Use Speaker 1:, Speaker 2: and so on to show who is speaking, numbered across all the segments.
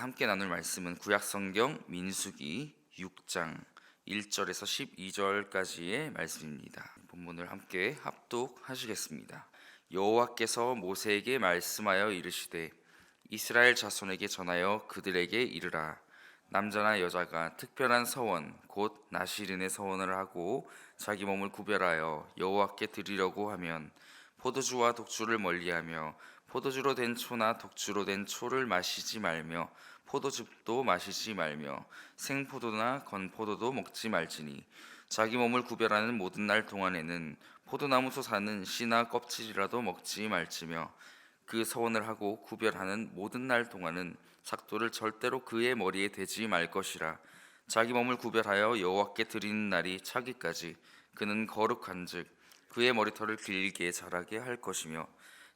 Speaker 1: 함께 나눌 말씀은 구약성경 민수기 6장 1절에서 12절까지의 말씀입니다. 본문을 함께 합독하시겠습니다. 여호와께서 모세에게 말씀하여 이르시되 이스라엘 자손에게 전하여 그들에게 이르라 남자나 여자가 특별한 서원 곧 나시린의 서원을 하고 자기 몸을 구별하여 여호와께 드리려고 하면 포도주와 독주를 멀리하며 포도주로 된 초나 독주로 된 초를 마시지 말며 포도즙도 마시지 말며 생포도나 건포도도 먹지 말지니 자기 몸을 구별하는 모든 날 동안에는 포도나무소 사는 씨나 껍질이라도 먹지 말지며 그 서원을 하고 구별하는 모든 날 동안은 삭도를 절대로 그의 머리에 대지 말 것이라. 자기 몸을 구별하여 여호와께 드리는 날이 차기까지 그는 거룩한즉 그의 머리털을 길게 자라게 할 것이며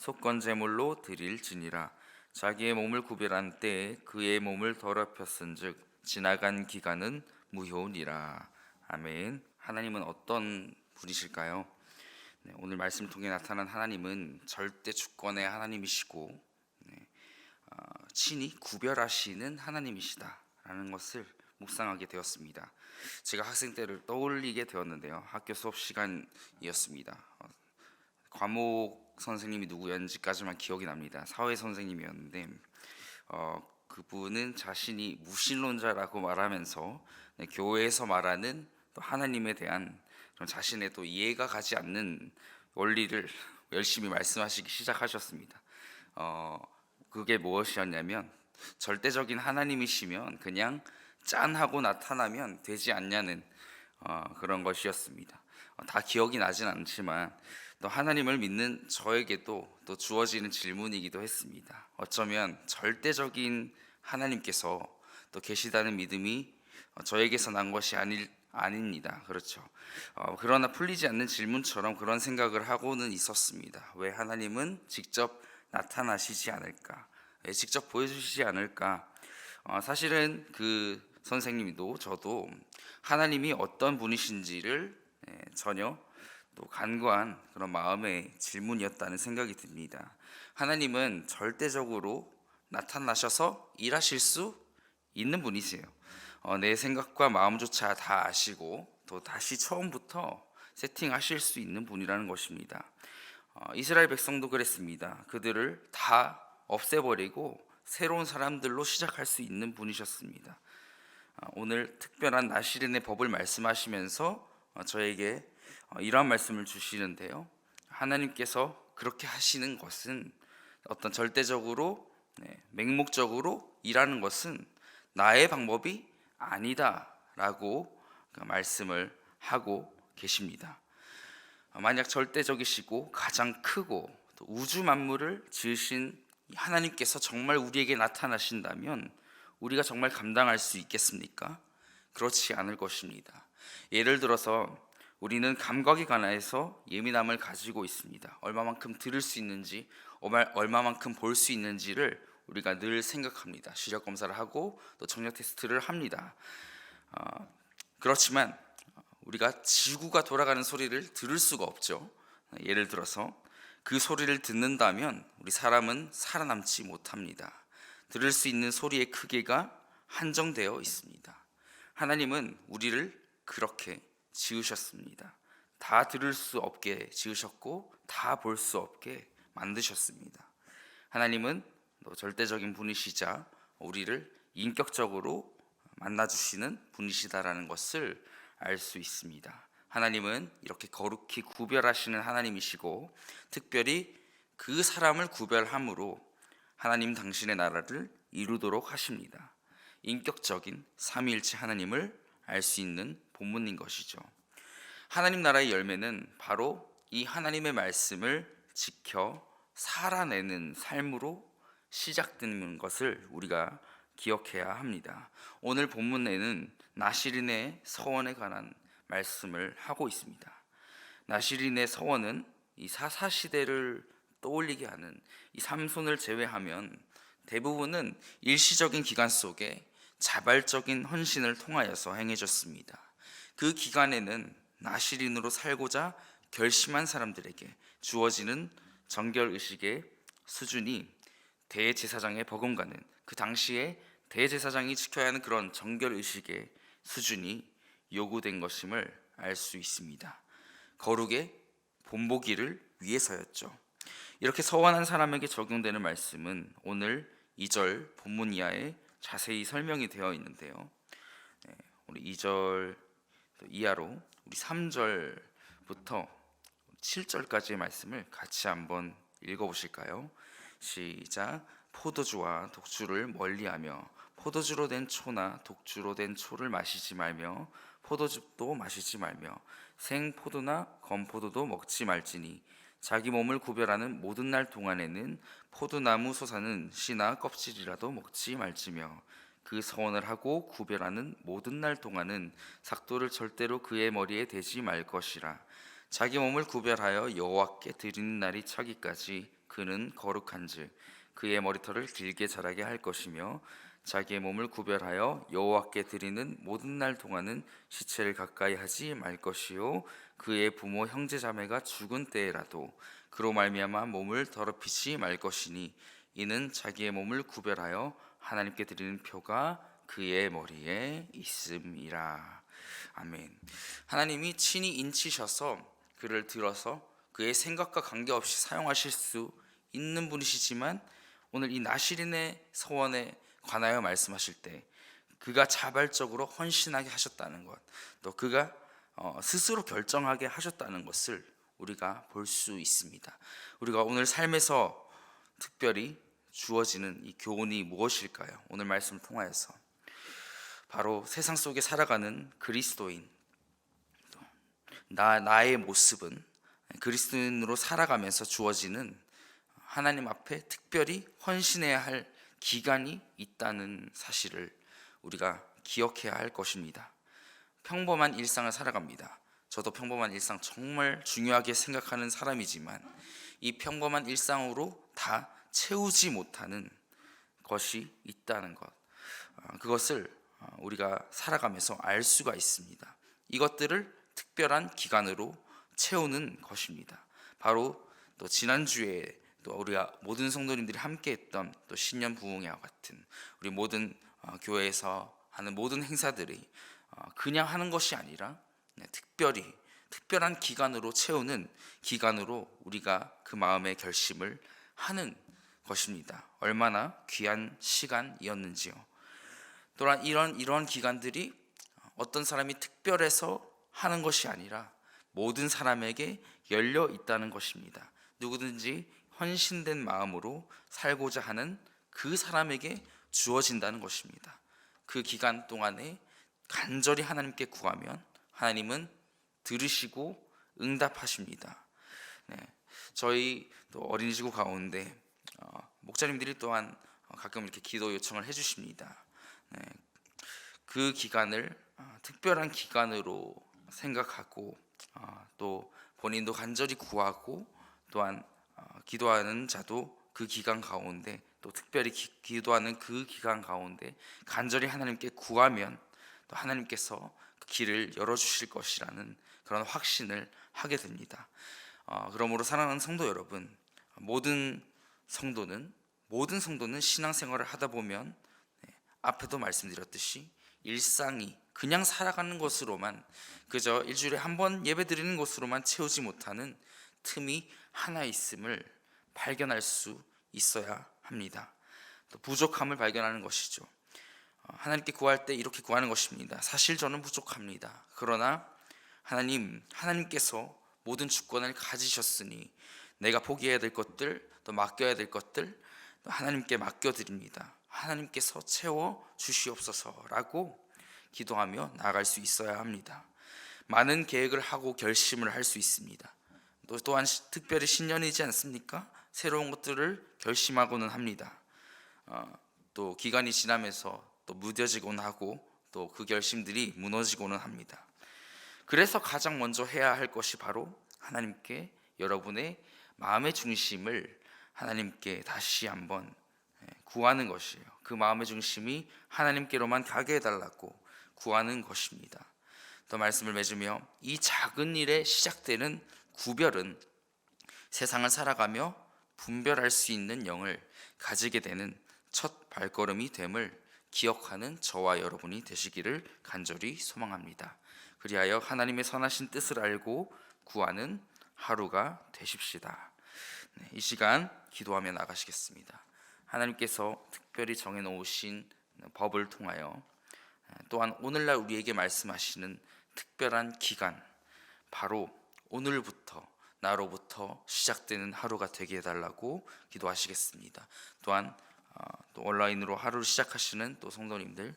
Speaker 1: 속건 제물로 드릴지니라 자기의 몸을 구별한 때에 그의 몸을 더럽혔은즉 지나간 기간은 무효니라 아멘 하나님은 어떤 분이실까요? 네, 오늘 말씀 통해 나타난 하나님은 절대 주권의 하나님이시고 네, 어, 친히 구별하시는 하나님이시다라는 것을 묵상하게 되었습니다. 제가 학생 때를 떠올리게 되었는데요. 학교 수업 시간이었습니다. 어, 과목 선생님이 누구였는지까지만 기억이 납니다. 사회 선생님이었는데 어, 그분은 자신이 무신론자라고 말하면서 네, 교회에서 말하는 또 하나님에 대한 자신의 또 이해가 가지 않는 원리를 열심히 말씀하시기 시작하셨습니다. 어, 그게 무엇이었냐면 절대적인 하나님이시면 그냥 짠 하고 나타나면 되지 않냐는 어, 그런 것이었습니다. 어, 다 기억이 나진 않지만 또 하나님을 믿는 저에게도 또 주어지는 질문이기도 했습니다. 어쩌면 절대적인 하나님께서 또 계시다는 믿음이 어, 저에게서 난 것이 아닐 아닙니다. 그렇죠. 어, 그러나 풀리지 않는 질문처럼 그런 생각을 하고는 있었습니다. 왜 하나님은 직접 나타나시지 않을까? 왜 직접 보여주시지 않을까? 어, 사실은 그 선생님도 저도 하나님이 어떤 분이신지를 예, 전혀 또 간과한 그런 마음의 질문이었다는 생각이 듭니다. 하나님은 절대적으로 나타나셔서 일하실 수 있는 분이세요. 어, 내 생각과 마음조차 다 아시고 또 다시 처음부터 세팅하실 수 있는 분이라는 것입니다. 어, 이스라엘 백성도 그랬습니다. 그들을 다 없애버리고 새로운 사람들로 시작할 수 있는 분이셨습니다. 어, 오늘 특별한 나시린의 법을 말씀하시면서 어, 저에게 어, 이러한 말씀을 주시는데요. 하나님께서 그렇게 하시는 것은 어떤 절대적으로 네, 맹목적으로 일하는 것은 나의 방법이 아니다라고 그 말씀을 하고 계십니다. 만약 절대적이시고 가장 크고 또 우주 만물을 지으신 하나님께서 정말 우리에게 나타나신다면 우리가 정말 감당할 수 있겠습니까? 그렇지 않을 것입니다. 예를 들어서 우리는 감각이 가나해서 예민함을 가지고 있습니다. 얼마만큼 들을 수 있는지, 얼마만큼 볼 수 있는지를 우리가 늘 생각합니다. 시력 검사를 하고 또 청력 테스트를 합니다. 어, 그렇지만 우리가 지구가 돌아가는 소리를 들을 수가 없죠. 예를 들어서 그 소리를 듣는다면 우리 사람은 살아남지 못합니다. 들을 수 있는 소리의 크기가 한정되어 있습니다. 하나님은 우리를 그렇게 지으셨습니다. 다 들을 수 없게 지으셨고 다 볼 수 없게 만드셨습니다. 하나님은 또 절대적인 분이시자 우리를 인격적으로 만나 주시는 분이시다라는 것을 알 수 있습니다. 하나님은 이렇게 거룩히 구별하시는 하나님이시고 특별히 그 사람을 구별함으로 하나님 당신의 나라를 이루도록 하십니다. 인격적인 삼위일체 하나님을 알 수 있는 본문인 것이죠. 하나님 나라의 열매는 바로 이 하나님의 말씀을 지켜 살아내는 삶으로 시작되는 것을 우리가 기억해야 합니다. 오늘 본문에는 나시린의 서원에 관한 말씀을 하고 있습니다. 나시린의 서원은 이 사사 시대를 떠올리게 하는 이 삼손을 제외하면 대부분은 일시적인 기간 속에 자발적인 헌신을 통하여서 행해졌습니다. 그 기간에는 나시린으로 살고자 결심한 사람들에게 주어지는 정결 의식의 수준이 대제사장의 버금가는 그 당시에 대제사장이 지켜야 하는 그런 정결 의식의 수준이 요구된 것임을 알 수 있습니다. 거룩의 본보기를 위해서였죠. 이렇게 서원한 사람에게 적용되는 말씀은 오늘 2절 본문 이하에 자세히 설명이 되어 있는데요. 네, 우리 2절 이하로 우리 3절부터 7절까지의 말씀을 같이 한번 읽어 보실까요? 시작. 포도주와 독주를 멀리하며 포도주로 된 초나 독주로 된 초를 마시지 말며 포도즙도 마시지 말며 생 포도나 검 포도도 먹지 말지니 자기 몸을 구별하는 모든 날 동안에는 포도나무 솟아는 씨나 껍질이라도 먹지 말지며 그 서원을 하고 구별하는 모든 날 동안은 삭도를 절대로 그의 머리에 대지 말 것이라. 자기 몸을 구별하여 여호와께 드리는 날이 차기까지 그는 거룩한즉 그의 머리털을 길게 자라게 할 것이며 자기의 몸을 구별하여 여호와께 드리는 모든 날 동안은 시체를 가까이 하지 말 것이요 그의 부모 형제 자매가 죽은 때에라도 그로 말미암아 몸을 더럽히지 말 것이니 이는 자기의 몸을 구별하여 하나님께 드리는 표가 그의 머리에 있음이라 아멘 하나님이 친히 인치셔서 그를 들어서 그의 생각과 관계없이 사용하실 수 있는 분이시지만 오늘 이 나시린의 서원에 관하여 말씀하실 때 그가 자발적으로 헌신하게 하셨다는 것, 또 그가 어, 스스로 결정하게 하셨다는 것을 우리가 볼 수 있습니다. 우리가 오늘 삶에서 특별히 주어지는 이 교훈이 무엇일까요? 오늘 말씀을 통하여서 바로 세상 속에 살아가는 그리스도인 또나 나의 모습은 그리스도인으로 살아가면서 주어지는 하나님 앞에 특별히 헌신해야 할 기간이 있다는 사실을 우리가 기억해야 할 것입니다. 평범한 일상을 살아갑니다. 저도 평범한 일상 정말 중요하게 생각하는 사람이지만 이 평범한 일상으로 다 채우지 못하는 것이 있다는 것. 어, 그것을 어, 우리가 살아가면서 알 수가 있습니다. 이것들을 특별한 기간으로 채우는 것입니다. 바로 또 지난주에 또 우리가 모든 성도님들이 함께 했던 또 신년 부흥회와 같은 우리 모든 어, 교회에서 하는 모든 행사들이 어, 그냥 하는 것이 아니라 네, 특별히 특별한 기간으로 채우는 기간으로 우리가 그 마음의 결심을 하는 것입니다. 얼마나 귀한 시간이었는지요. 또한 이런 이러한 기간들이 어떤 사람이 특별해서 하는 것이 아니라 모든 사람에게 열려 있다는 것입니다. 누구든지 헌신된 마음으로 살고자 하는 그 사람에게 주어진다는 것입니다. 그 기간 동안에 간절히 하나님께 구하면 하나님은 들으시고 응답하십니다. 네, 저희 또 어린이지구 가운데 어, 목사님들이 또한 가끔 이렇게 기도 요청을 해주십니다. 네, 그 기간을 어, 특별한 기간으로 생각하고 어, 또 본인도 간절히 구하고 또한 어, 기도하는 자도 그 기간 가운데 또 특별히 기, 도하는그 기간 가운데 간절히 하나님께 구하면 또 하나님께서 그 길을 열어주실 것이라는 그런 확신을 하게 됩니다. 어, 그러므로 사랑하는 성도 여러분, 모든 성도는 모든 성도는 신앙생활을 하다 보면 네, 앞에도 말씀드렸듯이 일상이 그냥 살아가는 것으로만 그저 일주일에 한 번 예배 드리는 것으로만 채우지 못하는 틈이 하나 있음을 발견할 수 있어야 합니다. 또 부족함을 발견하는 것이죠. 어, 하나님께 구할 때 이렇게 구하는 것입니다. 사실 저는 부족합니다. 그러나 하나님, 하나님께서 모든 주권을 가지셨으니 내가 포기해야 될 것들, 또 맡겨야 될 것들 또 하나님께 맡겨 드립니다. 하나님께서 채워 주시옵소서라고 기도하며 나아갈 수 있어야 합니다. 많은 계획을 하고 결심을 할 수 있습니다. 또 또한 시- 특별히 신년이지 않습니까? 새로운 것들을 결심하고는 합니다. 어, 또 기간이 지나면서 또 무뎌지곤 하고 또 그 결심들이 무너지고는 합니다. 그래서 가장 먼저 해야 할 것이 바로 하나님께 여러분의 마음의 중심을 하나님께 다시 한번 예, 구하는 것이에요. 그 마음의 중심이 하나님께로만 가게 해달라고 구하는 것입니다. 또 말씀을 맺으며 이 작은 일에 시작되는 구별은 세상을 살아가며 분별할 수 있는 영을 가지게 되는 첫 발걸음이 됨을 기억하는 저와 여러분이 되시기를 간절히 소망합니다. 그리하여 하나님의 선하신 뜻을 알고 구하는 하루가 되십시다. 네, 이 시간 기도하며 나가시겠습니다. 하나님께서 특별히 정해 놓으신 법을 통하여 또한 오늘날 우리에게 말씀하시는 특별한 기간 바로 오늘부터 나로부터 시작되는 하루가 되게 해달라고 기도하시겠습니다. 또한 어, 또 온라인으로 하루를 시작하시는 또 성도님들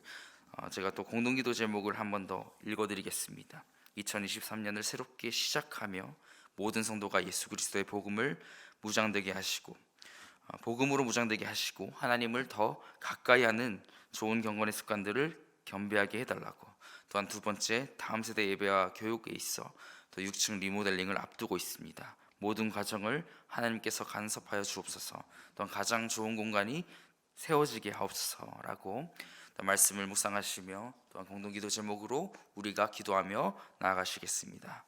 Speaker 1: 어, 제가 또 공동기도 제목을 한 번 더 읽어드리겠습니다. 2023년을 새롭게 시작하며 모든 성도가 예수 그리스도의 복음을 무장되게 하시고 어, 복음으로 무장되게 하시고 하나님을 더 가까이 하는 좋은 경건의 습관들을 겸비하게 해달라고 또한 두 번째 다음 세대 예배와 교육에 있어 또 6층 리모델링을 앞두고 있습니다. 모든 과정을 하나님께서 간섭하여 주옵소서. 또한 가장 좋은 공간이 세워지게 하옵소서라고 또 말씀을 묵상하시며 또한 공동기도 제목으로 우리가 기도하며 나아가시겠습니다.